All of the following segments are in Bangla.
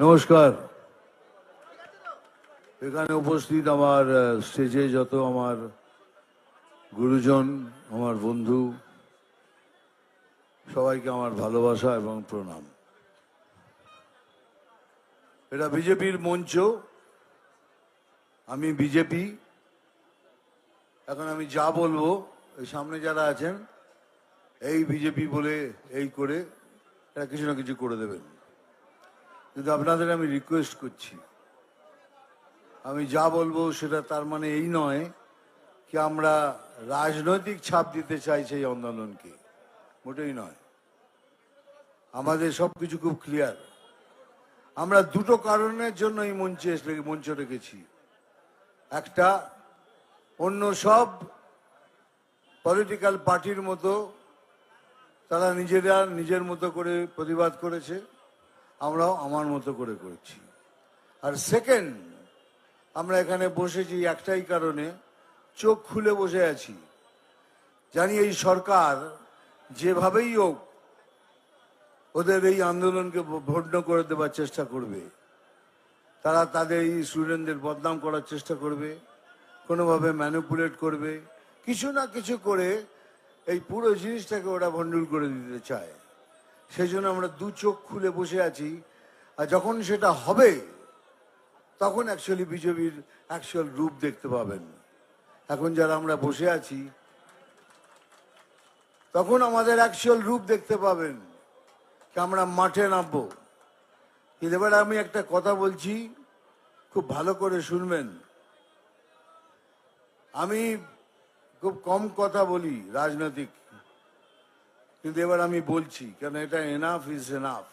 নমস্কার। এখানে উপস্থিত আমার স্টেজে যত আমার গুরুজন, আমার বন্ধু, সবাইকে আমার ভালোবাসা এবং প্রণাম। এটা বিজেপির মঞ্চ, আমি বিজেপি। এখন আমি যা বলব, এই সামনে যারা আছেন, এই বিজেপি বলে, এই করে এরা কিছু না কিছু করে দেবেন। কিন্তু আপনাদের আমি রিকোয়েস্ট করছি, আমি যা বলব সেটা তার মানে এই নয় কি আমরা রাজনৈতিক ছাপ দিতে চাই সেই আন্দোলনকে। মোটেই নয়। আমাদের সব কিছু খুব ক্লিয়ার আমরা দুটো কারণের জন্য এই মঞ্চে মঞ্চ রেখেছি একটা, অন্য সব পলিটিক্যাল পার্টির মতো তারা নিজেরা নিজের মতো করে প্রতিবাদ করেছে। আমরাও আমার মতো করে করেছি। আর সেকেন্ড আমরা এখানে বসেছি একটাই কারণে, চোখ খুলে বসে আছি। জানি এই সরকার যেভাবেই হোক, ওদের এই আন্দোলনকে ভণ্ড করে দেওয়ার চেষ্টা করবে। তারা তাদের এই স্টুডেন্টদের বদনাম করার চেষ্টা করবে, কোনোভাবে ম্যানিপুলেট করবে, কিছু না কিছু করে এই পুরো জিনিসটাকে ওরা ভণ্ডুল করে দিতে চায়। সেই জন্য আমরা দু চোখ খুলে বসে আছি। আর যখন সেটা হবে, তখন অ্যাকচুয়ালি বিজেপির অ্যাকচুয়াল রূপ দেখতে পাবেন। এখন যারা আমরা বসে আছি, তখন আমাদের অ্যাকচুয়াল রূপ দেখতে পাবেন যে আমরা মাঠে নামবো। কিন্তু এবার আমি একটা কথা বলছি, খুব ভালো করে শুনবেন। আমি খুব কম কথা বলি রাজনৈতিক। কিন্তু এবার আমি বলছি, কেন এটা এনাফ ইজ এনাফ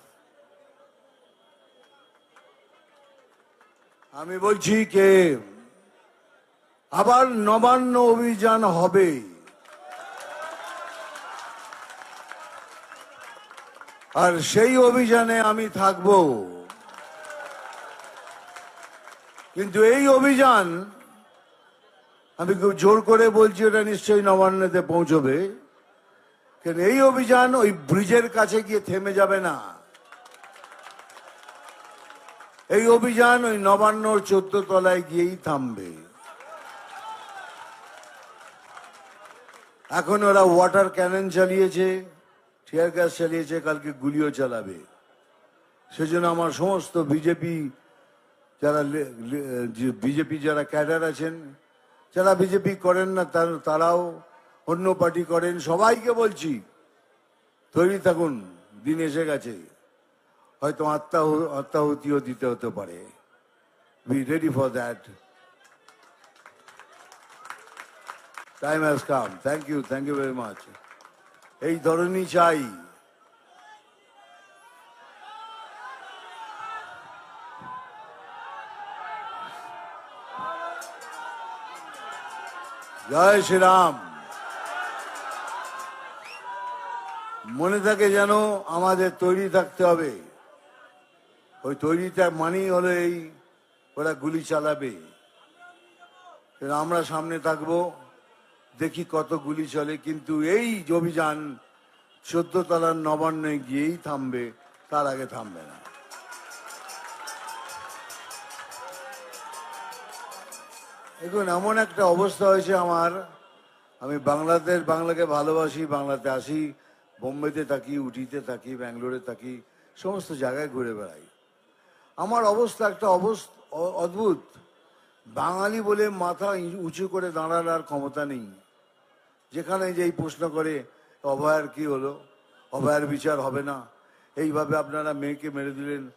আমি বলছি কে? আবার নবান্ন অভিযান হবে। আর সেই অভিযানে আমি থাকব। কিন্তু এই অভিযান, আমি খুব জোর করে বলছি, এটা নিশ্চয়ই নবান্নতে পৌঁছবে। কিন্তু এই অভিযান ওই ব্রিজের কাছে গিয়ে থেমে যাবে না? এই অভিযান ওই নবান্নর চোদ্দ তলায় গিয়েই থামবে। এখন ওরা ওয়াটার ক্যানন চালিয়েছে, টিয়ার গ্যাস চালিয়েছে, কালকে গুলিও চালাবে। সেজন্য আমার সমস্ত বিজেপি যারা বিজেপি যারা ক্যাডার আছেন, যারা বিজেপি করেন না তার- তারাও অন্য পার্টি করেন, সবাইকে বলছি, তৈরি থাকুন, দিন এসে গেছে। হয়তো আত্মা আত্মাহুতিও দিতে হতে পারে। Be ready for that time has come thank you thank you very much এই ধরনই চাই। জয় শ্রীরাম। মনে থাকে যেন আমাদের তৈরি থাকতে হবে। ওই তৈরিটা মানেই হলো এই ওরা গুলি চালাবে। আমরা সামনে থাকব, দেখি কত গুলি চলে, কিন্তু এই অভিযান চোদ্দ তলার নবান্নে গিয়েই থামবে, তার আগে থামবে না। দেখুন, এমন একটা অবস্থা হয়েছে আমার। আমি বাংলাদেশ বাংলাকে ভালোবাসি, বাংলাতে আসি। বোম্বেতে থাকি, উটিতে থাকি, ব্যাঙ্গালোরে থাকি, সমস্ত জায়গায় ঘুরে বেড়াই। আমার অবস্থা একটা অবস্থা অদ্ভুত। বাঙালি বলে মাথা উঁচু করে দাঁড়ার আর ক্ষমতা নেই। যেখানে যেই প্রশ্ন করে, অভয়ার কি হলো? অভয়ার বিচার হবে না? এইভাবে আপনারা মেয়েকে মেরে দিলেন।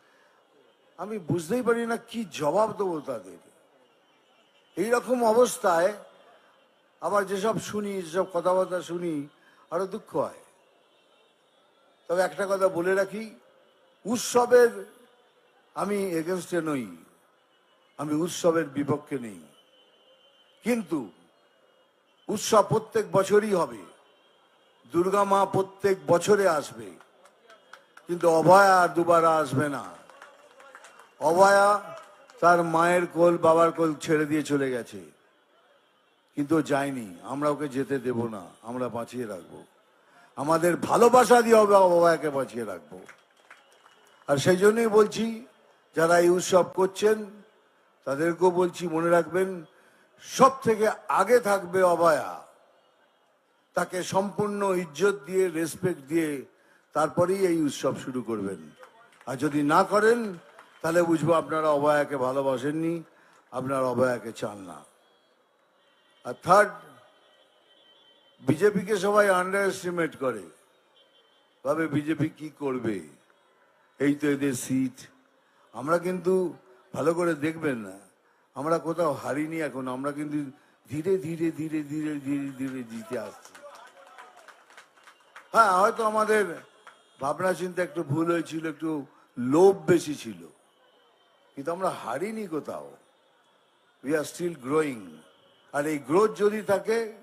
আমি বুঝতেই পারি না কি জবাব দেবো তাদের। এই রকম অবস্থায় আবার যেসব শুনি, যেসব কথাবার্তা শুনি, আরও দুঃখ হয়। তবে একটা কথা বলে রাখি, উৎসবের আমি এগেনস্টে নই, আমি উৎসবের বিপক্ষে নেই। কিন্তু উৎসব প্রত্যেক বছরই হবে, দুর্গা মা প্রত্যেক বছরে আসবে, কিন্তু অভয়া আর দুবার আসবে না। অভয়া তার মায়ের কোল, বাবার কোল ছেড়ে দিয়ে চলে গেছে, কিন্তু যায়নি, আমরা ওকে যেতে দেব না, আমরা বাঁচিয়ে রাখব। আমাদের ভালোবাসা দিয়ে হবে অভয়াকে বাঁচিয়ে রাখব। আর সেই জন্যই বলছি, যারা এই উৎসব করছেন, তাদেরকেও বলছি, মনে রাখবেন সব থেকে আগে থাকবে অভয়া তাকে সম্পূর্ণ ইজ্জত দিয়ে রেসপেক্ট দিয়ে তারপরেই এই উৎসব শুরু করবেন। আর যদি না করেন, তাহলে বুঝব আপনারা অভয়াকে ভালোবাসেননি, আপনারা অভয়াকে চান না। আর থার্ড বিজেপিকে সবাই আন্ডার এস্টিমেট করে। ভাবে বিজেপি কি করবে? এই তো এদের সিট আমরা কিন্তু ভালো করে দেখবেন না। আমরা কোথাও হারিনি এখন। আমরা কিন্তু ধীরে ধীরে ধীরে ধীরে ধীরে ধীরে জিতে আসছি। হ্যাঁ হয়তো আমাদের ভাবনা চিন্তা একটু ভুল হয়েছিল, একটু লোভ বেশি ছিল। কিন্তু আমরা হারিনি কোথাও। উই আর স্টিল গ্রোয়িং আর এই গ্রোথ যদি থাকে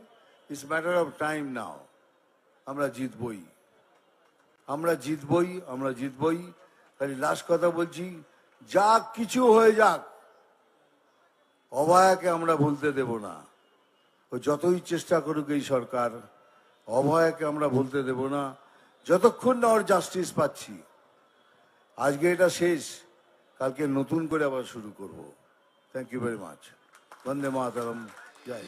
it's matter of time now আমরা জিতবই। আমরা জিতবই আমরা জিতবই। খালি লাস্ট কথা বলছি, যা কিছু হয়ে যাক, অভয়াকে আমরা ভুলতে দেব না। ও যতই চেষ্টা করুক এই সরকার, অভয়াকে আমরা ভুলতে দেব না। যতক্ষণ না ওর জাস্টিস পাচ্ছি। আজকে এটা শেষ, কালকে নতুন করে আবার শুরু করব। Thank you very much Vande Mataram. Joy